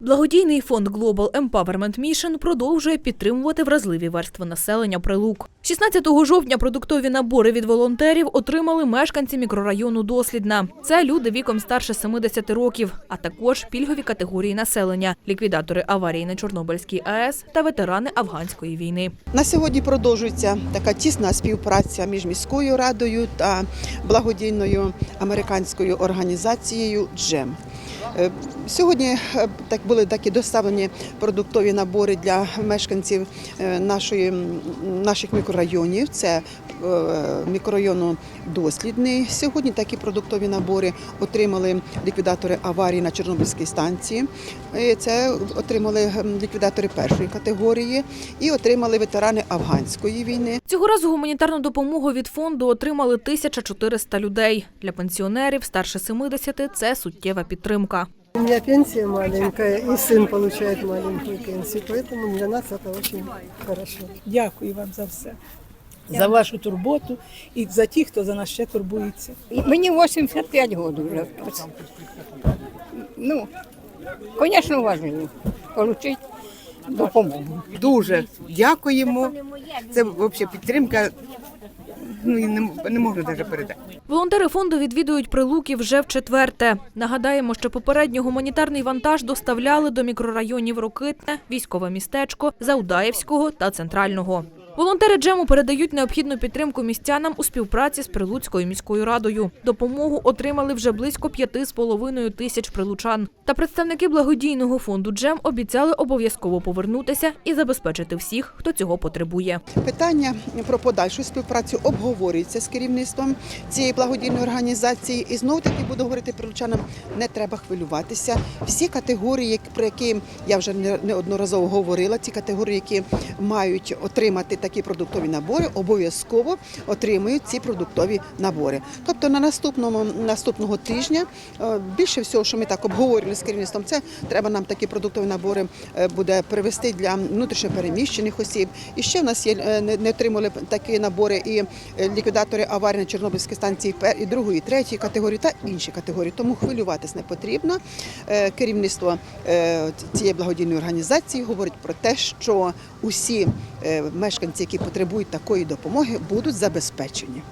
Благодійний фонд Global Empowerment Mission продовжує підтримувати вразливі верстви населення Прилук. 16 жовтня продуктові набори від волонтерів отримали мешканці мікрорайону Дослідна. Це люди віком старше 70 років, а також пільгові категорії населення, ліквідатори аварії на Чорнобильській АЕС та ветерани афганської війни. На сьогодні продовжується така тісна співпраця між міською радою та благодійною американською організацією Джем. Е, Сьогодні е, так були такі доставлені продуктові набори для мешканців е, нашої, наших мікрорайонів. Це е, мікрорайону Дослідний. Сьогодні такі продуктові набори отримали ліквідатори аварії на Чорнобильській станції. Це отримали ліквідатори першої категорії і отримали ветерани афганської війни. Цього разу гуманітарну допомогу від фонду отримали 1400 людей. Для пенсіонерів старше 70 – це суттєва підтримка. У меня пенсия маленькая, и сын получает маленькую пенсию, поэтому для нас это очень хорошо. Дякую вам за все. За вашу турботу і за тих, хто за нас ще турбується. І Мені 85 років вже. Ну, звісно, важливо отримати допомогу. Дуже дякуємо. Це взагалі підтримка. Ну не, не можна навіть передати. Волонтери фонду відвідують прилуки вже в четверте. Нагадаємо, що попередньо гуманітарний вантаж доставляли до мікрорайонів Рокитне, військове містечко, Заудаєвського та Центрального. Волонтери Джему передають необхідну підтримку містянам у співпраці з Прилуцькою міською радою. Допомогу отримали вже близько п'яти з половиною тисяч прилучан. Та представники благодійного фонду Джем обіцяли обов'язково повернутися і забезпечити всіх, хто цього потребує. Питання про подальшу співпрацю обговорюється з керівництвом цієї благодійної організації. І знову таки буду говорити прилучанам, не треба хвилюватися. Всі категорії, про які я вже не- неодноразово говорила, ці категорії, які мають отримати такі продуктові набори, обов'язково отримують ці продуктові набори. Тобто на наступному наступного тижня е, більше всього, що ми так обговорювали з керівництвом, це треба нам такі продуктові набори е, буде привезти для внутрішньопереміщених осіб. І ще в нас є е, не, отримали такі набори і ліквідатори аварії на Чорнобильській станції пер- і другої, і третьої категорії та інші категорії. Тому хвилюватись не потрібно. Керівництво цієї благодійної організації говорить про те, що усі мешканці, які потребують такої допомоги, будуть забезпечені.